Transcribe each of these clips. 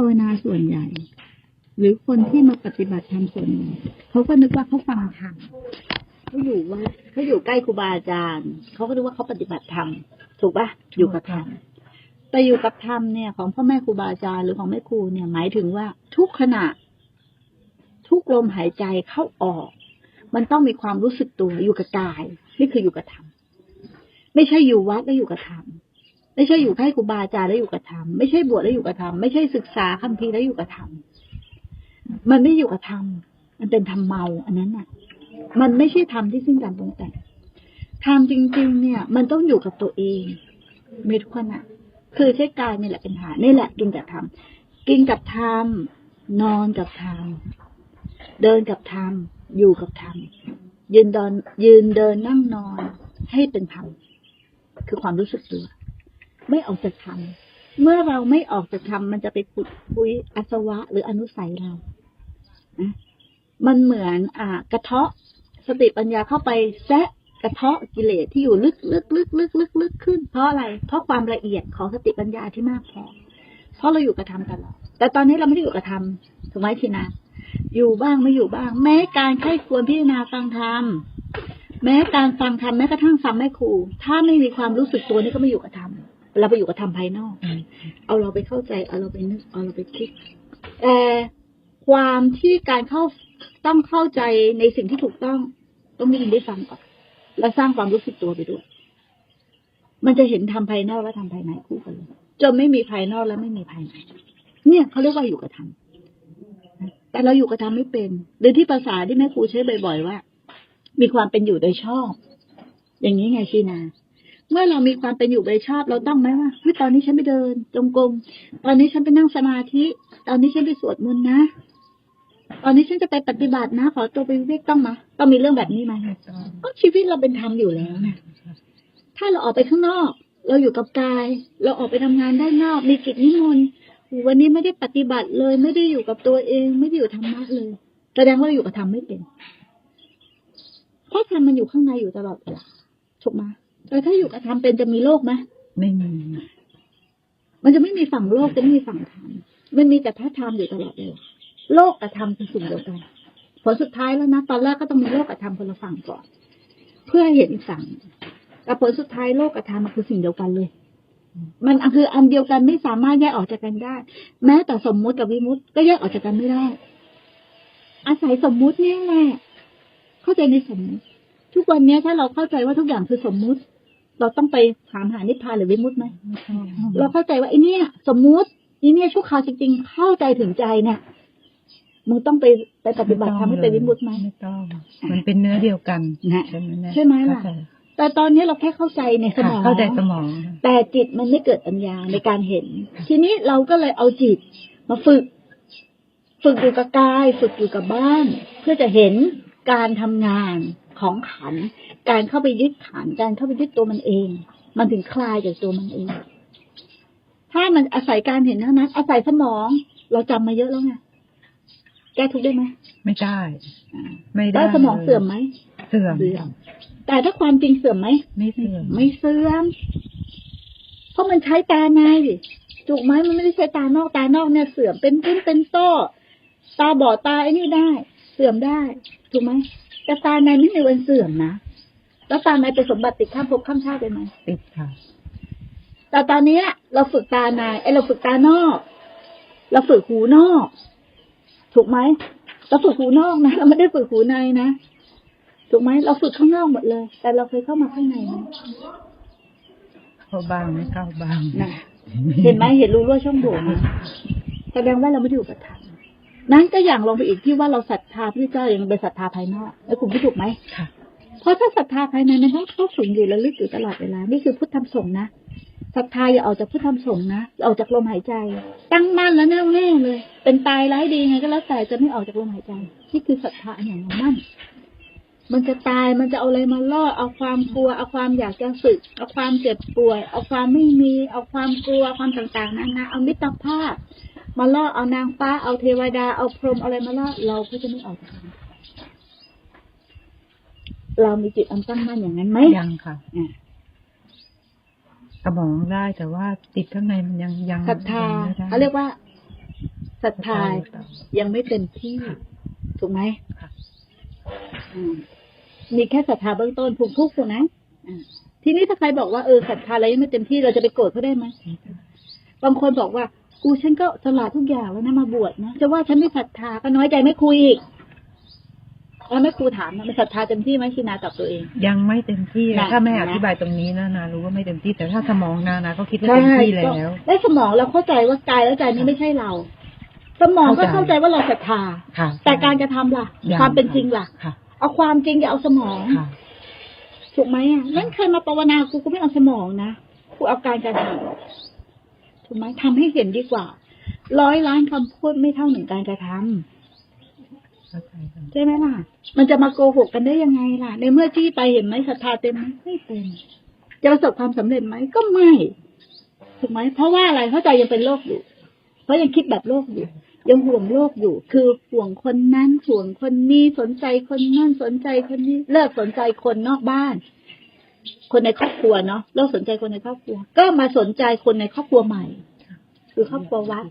าวนาส่วนใหญ่ หรือคนที่มาปฏิบัติธรรมส่วนใหญ่เขาก็นึกว่าเขาฟังธรรมเขาอยู่วัดเขาอยู่ใกล้ครูบาอาจารย์เขาก็นึกว่าเขาปฏิบัติธรรมถูกปะอยู่กับธรรมแต่อยู่กับธรรมเนี่ย ของพ่อแม่ครูบาอาจารย์หรือของแม่ครูเนี่ย หมายถึงว่าทุกขณะ ทุกลมหายใจเข้าออก มันต้องมีความรู้สึกตัวอยู่กับกาย นี่คืออยู่กับธรรมไม่ใช่อยู่วัดแล้วอยู่กับธรรม ไม่ใช่อยู่ใกล้ครูบาอาจารย์แล้วอยู่กับธรรมไม่ใช่บวชแล้วอยู่กับธรรมไม่ใช่ศึกษาคัมภีร์แล้วอยู่กับธรรมมันไม่อยู่กับธรรมมันเป็นธรรมเมา อันนั้นน่ะ มันไม่ใช่ธรรมที่สิ้นการปรุงแต่งธรรมจริง ๆ เนี่ย มันต้องอยู่กับตัวเองมีทุกขณะคือใช้กายนี่แหละเป็นฐานนี่แหละกินกับธรรมกินกับธรรมนอนกับธรรมเดินกับธรรมอยู่กับธรรมยืนเดินยืนเดินนั่งนอนให้เป็นธรรมคือความรู้สึกตัว ไม่ออกจากธรรมเมื่อเราไม่ออกจากธรรมมันจะไปขุดคุยอสวะ หรืออนุสัยเรานะมันเหมือนอ่ากระเทาะสติปัญญาเข้าไปแซะกระเทาะกิเลสที่อยู่ลึกลึกลึกลึกลึกลึกขึ้น เพราะอะไร เพราะความละเอียดของสติปัญญาที่มากพอเพราะเราอยู่กับธรรมตลอดแต่ตอนนี้เราไม่ได้อยู่กับธรรมถูกไหมทีนาอยู่บ้างไม่อยู่บ้าง แม้การใคร่ควรพิจารณาฟังธรรมแม้การฟังธรรมแม้กระทั่งฟังแม่ครู ถ้าไม่มีความรู้สึกตัวนี่ก็ไม่อยู่กับธรรม เราไปอยู่กับธรรมภายนอก เอาเราไปเข้าใจ เอาเราไปนึก เอาเราไปคิดแต่ความที่การเข้าต้องเข้าใจในสิ่งที่ถูกต้อง ต้องได้ยินได้ฟังก่อน และสร้างความรู้สึกตัวไปด้วย มันจะเห็นทำภายนอกและทำภายในคู่กันเลยจนไม่มีภายนอกและไม่มีภายใน เนี่ยเขาเรียกว่าอยู่กับธรรมแต่เราอยู่กับธรรมไม่เป็น หรือที่ภาษาที่แม่ครูใช้บ่อยๆว่า มีความเป็นอยู่โดยชอบ อย่างนี้ไงชีนา เมื่อเรามีความเป็นอยู่โดยชอบ เราต้องไหมว่าเฮ้ยตอนนี้ฉันไปเดินจงกรมตอนนี้ฉันไปนั่งสมาธิ ตอนนี้ฉันไปสวดมนต์นะตอนนี้ฉันจะไปปฏิบัตินะ ขอตัวไปวิเวกต้องมาต้องมีเรื่องแบบนี้ไหมก็ชีวิตเราเป็นธรรมอยู่แล้วนะถ้าเราออกไปข้างนอก เราอยู่กับกาย เราออกไปทำงานด้านนอก มีกิจนิมนต์วันนี้ไม่ได้ปฏิบัติเลย ไม่ได้อยู่กับตัวเอง ไม่ได้อยู่ธรรมะเลย แสดงว่าเราอยู่กับธรรมไม่เป็นเพราะธรรมมันอยู่ข้างในอยู่ตลอดเวลาถูกไหม แต่ถ้าอยู่กับธรรมเป็นจะมีโลกไหมไม่มี มันจะไม่มีฝั่งโลกจะไม่มีฝั่งธรรมมันมีแต่พระธรรมอยู่ตลอดเลยโลกกับธรรมคือสิ่งเดียวกันผลสุดท้ายแล้วนะตอนแรกก็ต้องมีโลกกับธรรมคนละฝั่งก่อน เพื่อให้เห็นอีกฝั่งแต่ผลสุดท้ายโลกกับธรรมมันคือสิ่งเดียวกันเลย มันคืออันเดียวกันไม่สามารถแยกออกจากกันได้ แม้แต่สมมุติกับวิมุติก็แยกออกจากกันไม่ได้ อาศัยสมมุติเนี่ยแหละเข้าใจในสมมุติ ทุกวันเนี้ยถ้าเราเข้าใจว่าทุกอย่างคือสมมุติ เราต้องไปถามหานิพพานหรือวิมุติไหมเราเข้าใจว่าไอ้เนี่ยสมมุติไอ้เนี่ยชั่วคราวจริง ๆ เข้าใจถึงใจเนี่ยมึงต้องไปไปปฏิบัติทำให้เป็นวิมุติไหมไม่ต้อง มันเป็นเนื้อเดียวกันนะใช่ไหมแใช่ไหมล่ะเข้าใจแต่ตอนนี้เราแค่เข้าใจในสค่ะมองเข้าใจสมอง แต่จิตมันไม่เกิดปัญญาในการเห็น ทีนี้เราก็เลยเอาจิตมาฝึก ฝึกอยู่กับกาย ฝึกอยู่กับบ้าน เพื่อจะเห็นการทำงาน ของขันธ์การเข้าไปยึดขันธ์การเข้าไปยึดตัวมันเอง มันถึงคลายจากตัวมันเอง ถ้ามันอาศัยการเห็นเท่านั้นอาศัยสมอง เราจำมาเยอะแล้วไงแก้ทุกข์ได้ไหมไม่ได้ไม่ได้ได้สมองเสื่อมไหมเสื่อมเสื่อมแต่ถ้าความจริงเสื่อมไหมไม่เสื่อมไม่เสื่อมเพราะมันใช้ตาในถูกไหมมันไม่ได้ใช้ตานอกตานอกเนี่ยเสื่อมเป็นต้นเป็นโต้ตาบอดตาไอ้นี่ได้ เสื่อมได้ ถูกไหม แต่ตาในไม่มีวันเสื่อมนะแล้วตาในเป็นสมบัติติดข้ามภพข้ามชาติได้ไหมติดค่ะ แต่ตอนเนี้ยเราฝึกตาในไอ้เราฝึกตานอก เราฝึกหูนอก ถูกไหมเราฝึกหูนอกนะเราไม่ได้ฝึกหูในนะถูกไหมเราฝึกข้างนอกหมดเลย แต่เราเคยเข้ามาข้างในไหมเข้าบางไม่เข้าบางนะเห็นไหมเห็นรูรั่วช่องโหว่ไหมแสดงว่าเราไม่ได้อยู่กับธรรม นั้นก็อย่างลงไปอีกที่ว่าเราศรัทธาพระเจ้ายังเป็นศรัทธาภายนอกแล้วคุณไม่ถูกไหมค่ะเพราะถ้าศรัทธาภายในมันต้องเข้าถึงอยู่ระลึกอยู่ตลอดเวลา นี่คือพุทธธรรมสงฆ์นะศรัทธาอย่าออกจากพุทธธรรมสงฆ์นะอย่าออกจากลมหายใจ ตั้งมั่นแล้วแน่วแน่เลย เป็นตายร้ายดีไงก็แล้วแต่จะไม่ออกจากลมหายใจนี่คือศรัทธาอย่างมั่นมันจะตายมันจะเอาอะไรมาล่อ เอาความกลัว เอาความอยากจะสึก เอาความเจ็บป่วย เอาความไม่มี เอาความกลัว ความต่างๆนานาเอามิตรภาพ มาล่อเอานางฟ้าเอาเทวดาเอาพรหมอะไรมาล่อเราก็จะไม่ออกจากมันเรามีจิตอันตั้งมั่นอย่างนั้นไหมยังค่ะอะสมองได้แต่ว่าติดข้างในมันยังยังศรัทธาเขาเรียกว่าศรัทธายังไม่เต็มที่ ถูกไหมมีแค่ศรัทธาเบื้องต้นถูกทุกถูกนะทีนี้ถ้าใครบอกว่าเออศรัทธาอะไรยังไม่เต็มที่เราจะไปโกรธเขาได้ไหมบางคนบอกว่า กูฉันก็สละทุกอย่างแล้วนะมาบวชนะจะว่าฉันไม่ศรัทธาก็น้อยใจไม่คุยอีกแล้วแม่ครูถามนะมันศรัทธาเต็มที่ไหมชินาตอบตัวเอง ยังไม่เต็มที่น่ะถ้าแม่เห็อนไหมธิบายตรงนี้นะนารู้ว่าไม่เต็มที่แต่ถ้าสมองนานาก็คิดว่าเต็มที่แล้วและสมองเราเข้าใจว่ากายและใจนี้ไม่ใช่เรา สมองก็เข้าเข้าใจใจว่าเราศรัทธาค่ะแต่การกระทำล่ะยังความเป็นจริงล่ะค่ะเอาความจริงอย่าเอาสมองค่ะถูกไหมอะนั่นเคยมาภาวนากูก็ไม่เอาสมองนะกูเอาการกระทำ ถูกไหมทำให้เห็นดีกว่า ร้อยล้านคำพูดไม่เท่าหนึ่งการกระทำเข้าใจค่ะใช่ไหมล่ะ มันจะมาโกหกกันได้ยังไงล่ะ ในเมื่อจี้ไปเห็นไหมศรัทธาเต็มไหมไม่เต็มจะประสบความสำเร็จไหมก็ไม่ถูกไหมเพราะว่าอะไรเพราะใจยังเป็นโลกอยู่ เพราะยังคิดแบบโลกอยู่ ยังห่วงโลกอยู่ คือห่วงคนนั้นห่วงคนนี้สนใจคนนั่นสนใจคนนี้ เลิกสนใจคนนอกบ้าน คนในครอบครัวเนาะเลิกสนใจคนในครอบครัว ก็มาสนใจคนในครอบครัวใหม่ คือครอบครัววัด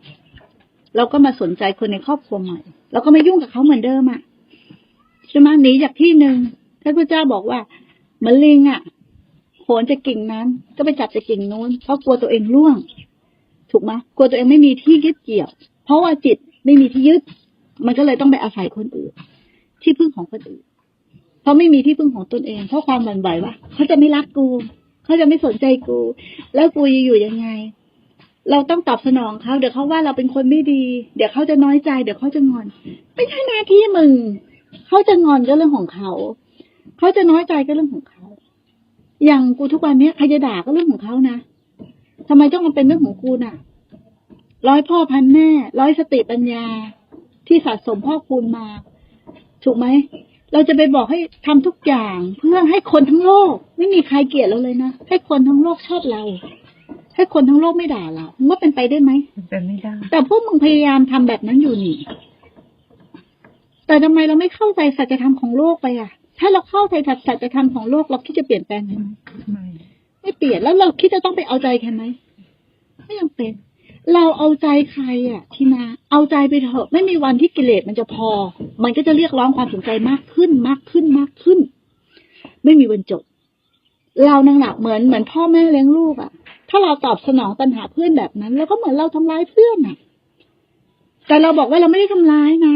เราก็มาสนใจคนในครอบครัวใหม่เราก็ไม่ยุ่งกับเขาเหมือนเดิมอะใช่ไหมหนีจากที่หนึ่งท่านพระเจ้าบอกว่าเหมือนลิงอะโหนจากกิ่งนั้น ก็ไปจับจากกิ่งนู้นเพราะกลัวตัวเองร่วง ถูกไหมกลัวตัวเองไม่มีที่ยึดเกี่ยว เพราะว่าจิตไม่มีที่ยึด มันก็เลยต้องไปอาศัยคนอื่น ที่พึ่งของคนอื่น เพราะไม่มีที่พึ่งของตนเองเพราะความหวั่นไหวว่าเขาจะไม่รักกู เขาจะไม่สนใจกู แล้วกูจะอยู่ยังไง เราต้องตอบสนองเขาเดี๋ยวเขาว่าเราเป็นคนไม่ดี เดี๋ยวเขาจะน้อยใจ เดี๋ยวเขาจะงอน ไม่ใช่หน้าที่มึงเขาจะงอนก็เรื่องของเขาเขาจะน้อยใจก็เรื่องของเขาอย่างกูทุกวันนี้ใครจะด่าก็เรื่องของเขานะทำไมต้องมาเป็นเรื่องของกูน่ะ ร้อยพ่อพันแม่ ร้อยสติปัญญาที่สะสมพ่อคูณมา ถูกไหม เราจะไปบอกให้ทำทุกอย่างเพื่อให้คนทั้งโลก ไม่มีใครเกลียดเราเลยนะให้คนทั้งโลกชอบเรา ให้คนทั้งโลกไม่ด่าเรามึงว่าเป็นไปได้ไหมมันเป็นไม่ได้แต่พวกมึงพยายามทำแบบนั้นอยู่นี่ แต่ทำไมเราไม่เข้าใจสัจธรรมของโลกไปอะ ถ้าเราเข้าใจสัจธรรมของโลกเราคิดจะเปลี่ยนแปลงไหมไม่ไม่เปลี่ยนแล้วเราคิดจะต้องไปเอาใจใครไหมไม่ยังเป็น เราเอาใจใครอะทีนาเอาใจไปเถอะไม่มีวันที่กิเลสมันจะพอ มันก็จะเรียกร้องความสนใจมากขึ้นมากขึ้นมากขึ้น ไม่มีวันจบ เรานังหลักเหมือนเหมือนพ่อแม่เลี้ยงลูกอะ ถ้าเราตอบสนองปัญหาเพื่อนแบบนั้นเราก็เหมือนเราทำร้ายเพื่อนอะ แต่เราบอกว่าเราไม่ได้ทำร้ายนะ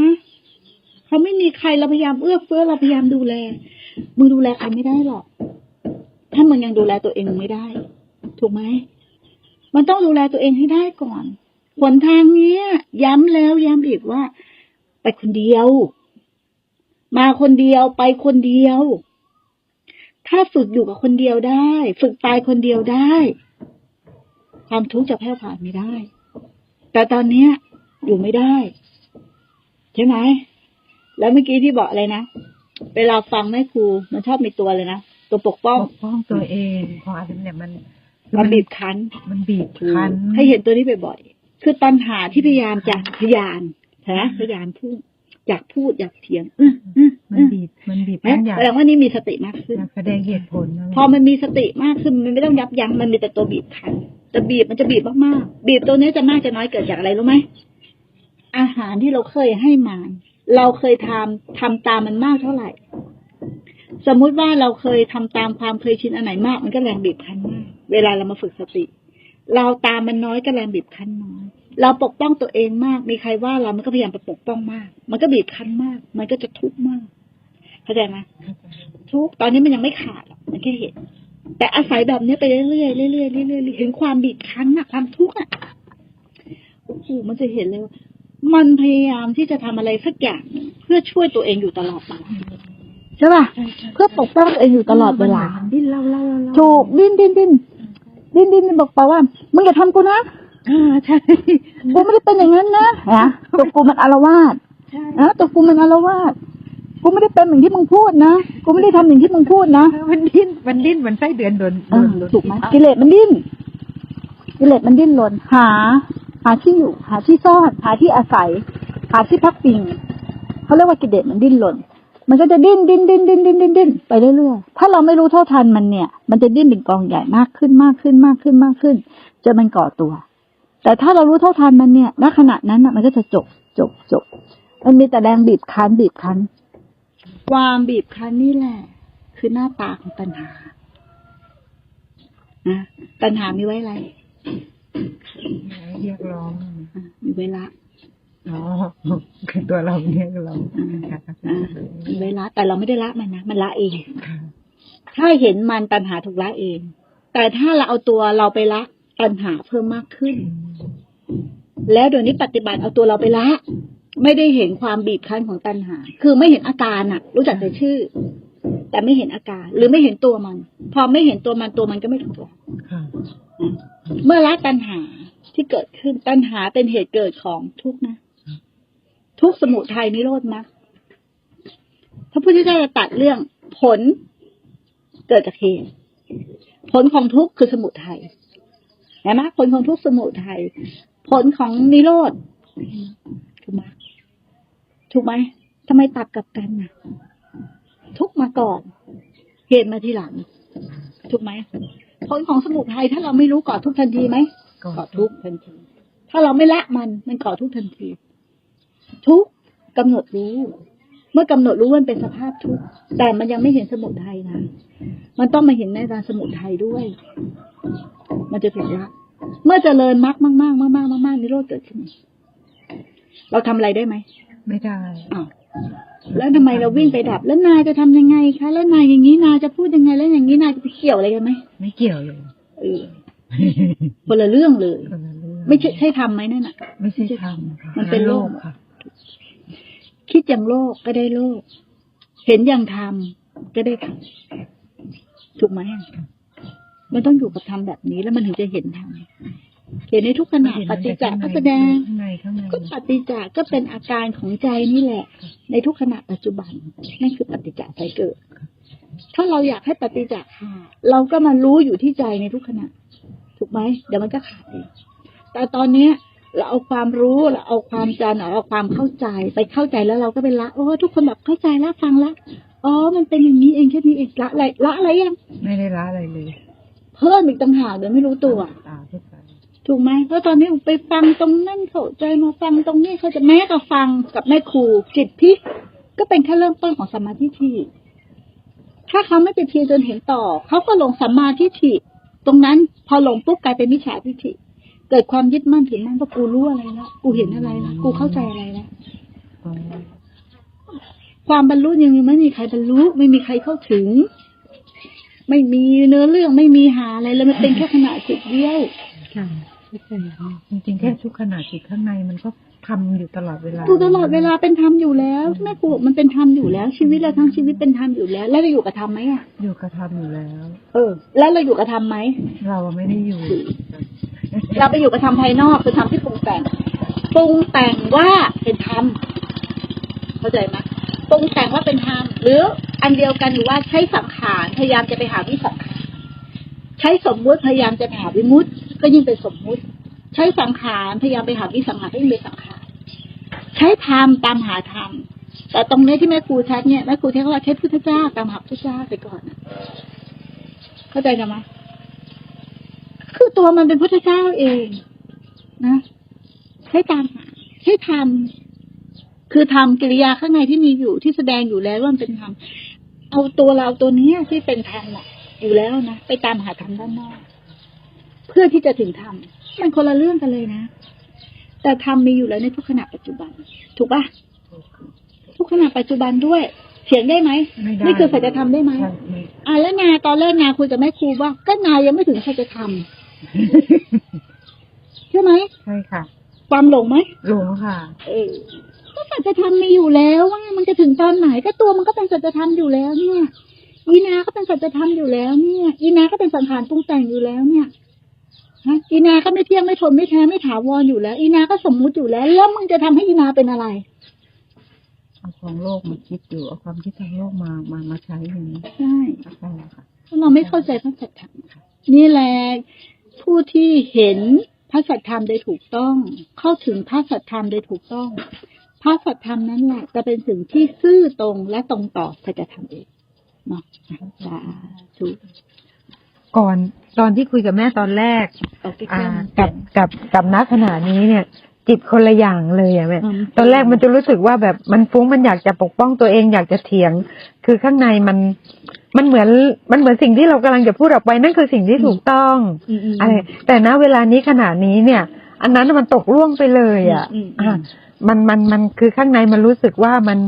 เขาไม่มีใครเราพยายามเอื้อเฟื้อเราพยายามดูแลมึงดูแลใครไม่ได้หรอก ถ้ามึงยังดูแลตัวเองไม่ได้ ถูกไหมมันต้องดูแลตัวเองให้ได้ก่อนหนทางเนี้ยย้ำแล้วย้ำอีกว่า ไปคนเดียว มาคนเดียวไปคนเดียว ถ้าฝึกอยู่กับคนเดียวได้ ฝึกตายคนเดียวได้ ความทุกข์จะแพร่ผ่านไม่ได้ แต่ตอนเนี้ย อยู่ไม่ได้ ใช่ไหมแล้วเมื่อกี้ที่บอกอะไรนะเวลาฟังแม่ครูมันชอบมีตัวเลยนะตัวปกป้องปกป้องตัวเองพออาจจะเนี่ยมันมันบีบคั้น มันบีบคั้นให้เห็นตัวนี้บ่อยๆคือตัณหาที่พยายามจะพยาน นะพยายามพูดอยากพูดอยากเถียงอื้ออื้อมันอื้อบีบมันบีบเอ๊ะคั้นอยากแสดงว่านี่มีสติมากขึ้นอยากแสดงเหตุผลนะพอมันมีสติมากขึ้น มันไม่ต้องยับยั้งมันมีแต่ตัวบีบคั้นแต่บีบมันจะบีบมากๆบีบตัวนี้จะมากจะน้อยเกิดจากอะไรรู้ไหมอาหารที่เราเคยให้มันเราเคยทำทำตามมันมากเท่าไหร่ สมมุติว่าเราเคยทำตามความเคยชินอันไหนมาก มันก็แรงบีบคั้นมาก เวลาเรามาฝึกสติ เราตามมันน้อยก็แรงบีบคั้นน้อย เราปกป้องตัวเองมาก มีใครว่าเรามันก็พยายามไปปกป้องมาก มันก็บีบคั้นมาก มันก็จะทุกข์มาก เข้าใจไหมทุกข์ตอนนี้มันยังไม่ขาดหรอกมันแค่เห็น แต่อาศัยแบบนี้ไปเรื่อยๆเรื่อยๆเรื่อยๆเรื่อยๆเห็นความบีบคั้นอะความทุกข์อะโอ้โหมันจะเห็นเลยว่ามันพยายามที่จะทำอะไรสักอย่างหนึ่งเพื่อช่วยตัวเองอยู่ตลอดเวลาใช่ป่ะใช่ใช่เพื่อปกป้องตัวเองอยู่ตลอดเวลามันดิ้นเล่าเล่าเล่าเล่าถูกดิ้นดิ้นดิ้นดิ้นดิ้นดิ้นบอกไปว่ามึงอย่าทำกูนะ อ่าใช่ กูไม่ได้เป็นอย่างนั้นนะนะตัวกูมันอารวาสใช่นะตัวกูมันอารวาสกูไม่ได้เป็นอย่างที่มึงพูดนะกูไม่ได้ทำอย่างที่มึงพูดนะมันดิ้นมันดิ้นเหมือนไส้เดือนโดนเออโดนถูกไหมกิเลสมันดิ้นกิเลสมันดิ้นรนหา หาที่อยู่ หาที่ซ่อนหาที่อาศัย หาที่พักพิงเขาเรียกว่ากิเลสมันดิ้นรนมันก็จะดิ้นดิ้นดิ้นดิ้นดิ้นดิ้นดิ้นไปเรื่อยๆ ถ้าเราไม่รู้เท่าทันมันเนี่ย มันจะดิ้นเป็นกองใหญ่มากขึ้นมากขึ้นมากขึ้นมากขึ้นจนมันก่อตัว แต่ถ้าเรารู้เท่าทันมันเนี่ยณขณะนั้นน่ะมันก็จะจบจบจบ มันมีแต่แรงบีบคั้นบีบคั้น ความบีบคั้นนี่แหละ คือหน้าตาของตัณหานะตัณหามีไว้อะไรเรียกร้องอะมีไว้ละอ๋อคือตัวเราเรียกร้องค่ะอะมีไว้ละแต่เราไม่ได้ละมันนะมันละเองค่ะถ้าเห็นมันตัณหาถูกละเอง แต่ถ้าเราเอาตัวเราไปละ ตัณหาเพิ่มมากขึ้น แล้วเดี๋ยวนี้ปฏิบัติเอาตัวเราไปละ ไม่ได้เห็นความบีบคั้นของตัณหา คือไม่เห็นอาการอะรู้จักแต่ชื่อ แต่ไม่เห็นอาการ หรือไม่เห็นตัวมัน พอไม่เห็นตัวมันตัวมันก็ไม่ถูกละค่ะเมื่อละตัณหาที่เกิดขึ้นตัณหาเป็นเหตุเกิดของทุกข์นะ ทุกข์สมุทัยนิโรธมรรคพระพุทธเจ้าจะตัดเรื่องผลเกิดจากเหตุผลของทุกข์คือสมุทัย เห็นไหมผลของทุกข์สมุทัยผลของนิโรธถูกไหมถูกไหมทำไมตัดกลับกันน่ะทุกข์มาก่อน เหตุมาทีหลัง ถูกไหมผลของสมุทัยถ้าเราไม่รู้ก่อทุกข์ทันทีไหมก่อก่อทุกข์ทันที ถ้าเราไม่ละมันมันก่อทุกข์ทันที ทุกข์กำหนดรู้ เมื่อกำหนดรู้มันเป็นสภาพทุกข์แต่มันยังไม่เห็นสมุทัยนะ มันต้องมาเห็นในทางสมุทัยด้วย มันจะถูกละเมื่อเจริญมรรคมากๆมากๆมากๆนิโรธเกิดขึ้น เราทำอะไรได้ไหม ไม่ได้อ้าวแล้วทำไมเราวิ่งไปดับ แล้วนายจะทำยังไงคะ แล้วนายอย่างนี้นายจะพูดยังไง แล้วอย่างนี้นายจะไปเกี่ยวอะไรกันไหม ไม่เกี่ยวเลยเออคนละเรื่องเลยคนละเรื่องไม่ใช่ใช่ทำไหมนั่นน่ะ ไม่ใช่ทำค่ะมันเป็นโลกค่ะ คิดอย่างโลกก็ได้โลก เห็นอย่างธรรมก็ได้ธรรมถูกไหมอะมันต้องอยู่กับธรรมแบบนี้แล้วมันถึงจะเห็นธรรมเห็นในทุกขณะปฏิจจก็แสดงข้างในข้างในก็ปฏิจจก็เป็นอาการของใจนี่แหละ ในทุกขณะปัจจุบันนั่นคือปฏิจจใจเกิด ถ้าเราอยากให้ปฏิจจขาดเราก็มารู้อยู่ที่ใจในทุกขณะ ถูกไหมเดี๋ยวมันก็ขาดเองแต่ตอนเนี้ย เราเอาความรู้เราเอาความจำเราเอาความเข้าใจไปเข้าใจแล้วเราก็เป็นละโอ้ทุกคนแบบเข้าใจแล้วฟังละอ๋อ มันเป็นอย่างนี้เองแค่นี้เองละอะไรละอะไรยังไม่ได้ละอะไรเลยเพิ่มอีกต่างหากเดี๋ยวไม่รู้ตัวตาเข้าใจถูกไหมเพราะตอนนี้ไปฟังตรงนั่นเข้าใจมาฟังตรงนี้เขาใจะแม้กับฟังกับแม่ครูจิตพลิกก็เป็นแค่เริ่มต้นของสมาธิทิถ้าเขาไม่ไปเพียรจนเห็นต่อ เขาก็ลงสัมมาทิฏฐิตรงนั้นพอลงปุ๊บกลายเป็นมิจฉาทิฏฐิ เกิดความยึดมั่นถือมั่นว่ากูรู้อะไรแล้วกูเห็นอะไรแล้วกูเข้าใจอะไรแล้วอ๋อความบรรลุยังไม่มีใครบรรลุ ไม่มีใครเข้าถึง ไม่มีเนื้อเรื่องไม่มีหาอะไรเลยมันเป็นแค่ขณะจิตเดียวค่ะเข้าใจจริงๆแค่ทุกขณะจิตข้างในมันก็ทำอยู่ตลอดเวลาถูกตลอดเวลาเป็นธรรมอยู่แล้วแม่ครูบอกมันเป็นธรรมอยู่แล้ว ชีวิตเราทั้งชีวิตเป็นธรรมอยู่แล้ว แล้วเราอยู่กับธรรมไหมอะอยู่กระทำอยู่แล้ว เออ แล้วเราอยู่กับธรรมไหมเราไม่ได้อยู่ เราไปอยู่กับธรรมภายนอกคือธรรมที่ปรุงแต่งปรุงแต่งว่าเป็นธรรมเข้าใจไหมปรุงแต่งว่าเป็นธรรมหรืออันเดียวกันอยู่ว่าใช้สังขารพยายามจะไปหาวิสังขารใช้สมมุติพยายามจะไปหาวิมุติก็ยิ่งเป็นสมมุติ ใช้สังขารพยายามไปหาวิสังขารก็ยิ่งเป็นสังขารใช้ธรรมตามหาธรรมแต่ตรงนี้ที่แม่ครูชัดเนี่ยแม่ครูเทศว่าใช้พุทธเจ้าตามหาพุทธเจ้าไปก่อนเข้าใจไหม คือตัวมันเป็นพุทธเจ้าเองนะใช้ตามหาใช้ธรรมคือทำกิริยาข้างในที่มีอยู่ที่แสดงอยู่แล้วว่ามันเป็นธรรมเอาตัวเราตัวเนี้ยที่เป็นธรรมอะอยู่แล้วนะไปตามหาธรรมด้านนอก เพื่อที่จะถึงธรรมมันคนละเรื่องกันเลยนะแต่ธรรมมีอยู่แล้วในทุกขณะปัจจุบัน ถูกปะทุกขณะปัจจุบันด้วยเถียงได้ไหมไม่ได้นี่คือสัจธรรมได้ไหมใช่ไม่อะแล้วนาตอนแรกนาคุยกับแม่ครูว่า ก็นายังไม่ถึงสัจธรรม ใช่ไหมใช่ค่ะ ความหลงไหมหลงค่ะ เออก็สัจธรรมมีอยู่แล้วว่ามันจะถึงตอนไหนก็ตัวมันก็เป็นสัจธรรมอยู่แล้วเนี่ยอีนาก็เป็นสัจธรรมอยู่แล้วเนี่ยอีนาก็เป็นสังขารปรุงแต่งอยู่แล้วเนี่ยฮะอีนาก็ไม่เที่ยงไม่ทนไม่แท้ไม่ถาวรอยู่แล้ว อีนาก็สมมุติอยู่แล้ว แล้วมึงจะทำให้อีนาเป็นอะไรเอาของโลกมาคิดอยู่เอาความคิดทางโลกมามามาใช้อย่างนี้ใช่ใช่ค่ะเพราะเราไม่เข้าใจพระสัจธรรมนี่แหละ ผู้ที่เห็นพระสัจธรรมโดยถูกต้อง เข้าถึงพระสัจธรรมโดยถูกต้อง พระสัจธรรมนั้นแหละจะเป็นสิ่งที่ซื่อตรงและตรงต่อสัจธรรมเองเนาะสาธุก่อนตอนที่คุยกับแม่ตอนแรกเอาใกล้อ่าๆมันกับกับกับณขณะนี้เนี่ย จิตคนละอย่างเลยอะแม่อืมตอนแรกมันจะรู้สึกว่าแบบมันฟุ้งมันอยากจะปกป้องตัวเองอยากจะเถียง คือข้างในมันมันเหมือนมันเหมือนสิ่งที่เรากำลังจะพูดออกไปนั่นคือสิ่งที่ถูกต้องอืมอืมอะไรแต่ณเวลานี้ขณะนี้เนี่ย อันนั้นมันตกล่วงไปเลยอะอืมอืมอะมันมันมันคือข้างในมันรู้สึกว่ามัน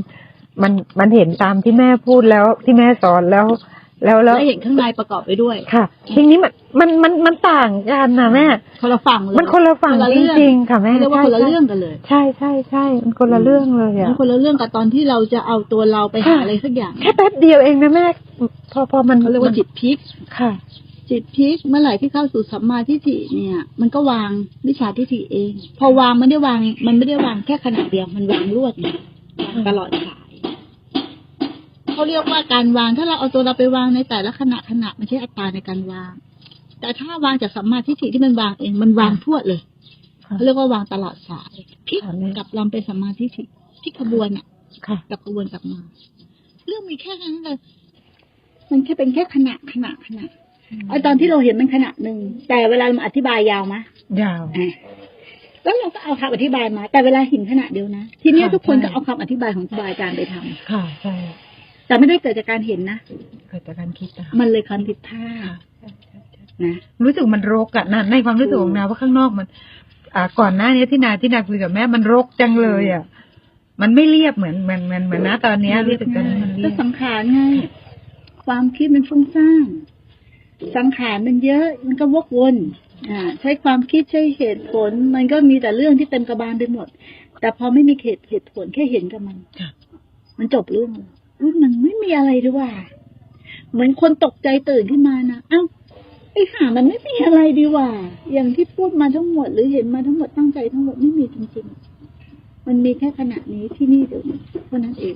มันมันเห็นตามที่แม่พูดแล้วที่แม่สอนแล้ว แล้วแล้แล้ววเห็นข้างในประกอบไปด้วยค่ะทีนี้มันมันมันมันต่างกันนะแม่คนละฝั่งเลยมันคนละฝั่งคนละจเรื่องริงๆค่ะแม่เรียกว่าคนละเรื่องกันเลย ใช่ใช่ใช่มันคนละเรื่องเลยอะมันคนละเรื่องกับตอนที่เราจะเอาตัวเราไปหาอะไรสักอย่างแค่แป๊บเดียวเองนะแม่พอพอมันเขาเรียกว่าจิตพลิกค่ะ จิตพลิกเมื่อไหร่ที่เข้าสู่สัมมาทิฏฐิเนี่ย มันก็วางวิชาทิฏฐิเอง พอวางมันได้วาง มันไม่ได้วางแค่ขณะเดียวมันวางรวดเนี่ยวางตลอดสาย เขาเรียกว่าการวาง ถ้าเราเอาตัวเราไปวางในแต่ละขณะขณะมันใช่อัตตราในการวาง แต่ถ้าวางจากสัมมาทิฏฐิที่มันวางเองมันวางทั่วเลยค่ะเขาเรียกว่าวางตลอดสายพลิกค่ะแม่กลับลำเป็นสัมมาทิฏฐิพลิกขบวนอะค่ะกลับกระบวนกลับมา เรื่องมีแค่นั้นเลยมันแค่เป็นแค่ขณะขณะขณะไอตอนที่เราเห็นมันขณะหนึ่งแต่เวลาเราอธิบายยาวมะยาวอะแล้วเราก็เอาคำอธิบายมา แต่เวลาเห็นขณะเดียวนะ ทีเนี้ยค่ะทุกคนใช่ก็เอาคำอธิบายของครูบาอาจารย์ไปทำค่ะใช่ แต่ไม่ได้เกิดจากการเห็นนะเกิดจากการคิดอะมันเลยความผิดพลาดนะรู้สึกมันรกอะนะในความรู้สึกของนาว่าข้างนอกมัน อ่า ก่อนหน้านี้ที่นาที่นาคุยกับแม่มันรกจังเลยอะมันไม่เรียบเหมือนเหมือนเหมือนเหมือนนะตอนเนี้ยรู้สึกตอนนี้มันเรีก็ยบสังขารไงความคิดมันฟุ้งซ่านสังขารมันเยอะมันก็วกวนอ่า ใช้ความคิดใช้เหตุผล มันก็มีแต่เรื่องที่เต็มกระบาลไปหมด แต่พอไม่มีเหตุเหตุผลแค่เห็นกับมันค่ะมันจบเรื่องเลย อุ๊ยมันไม่มีอะไรดีว่า เหมือนคนตกใจตื่นขึ้นมานะเอ้าไอ้ห่ามันไม่มีอะไรดีว่า อย่างที่พูดมาทั้งหมด หรือเห็นมาทั้งหมดตั้งใจทั้งหมดไม่มีจริงๆ มันมีแค่ขณะนี้ที่นี่เดี๋ยวนี้เท่านั้นเอง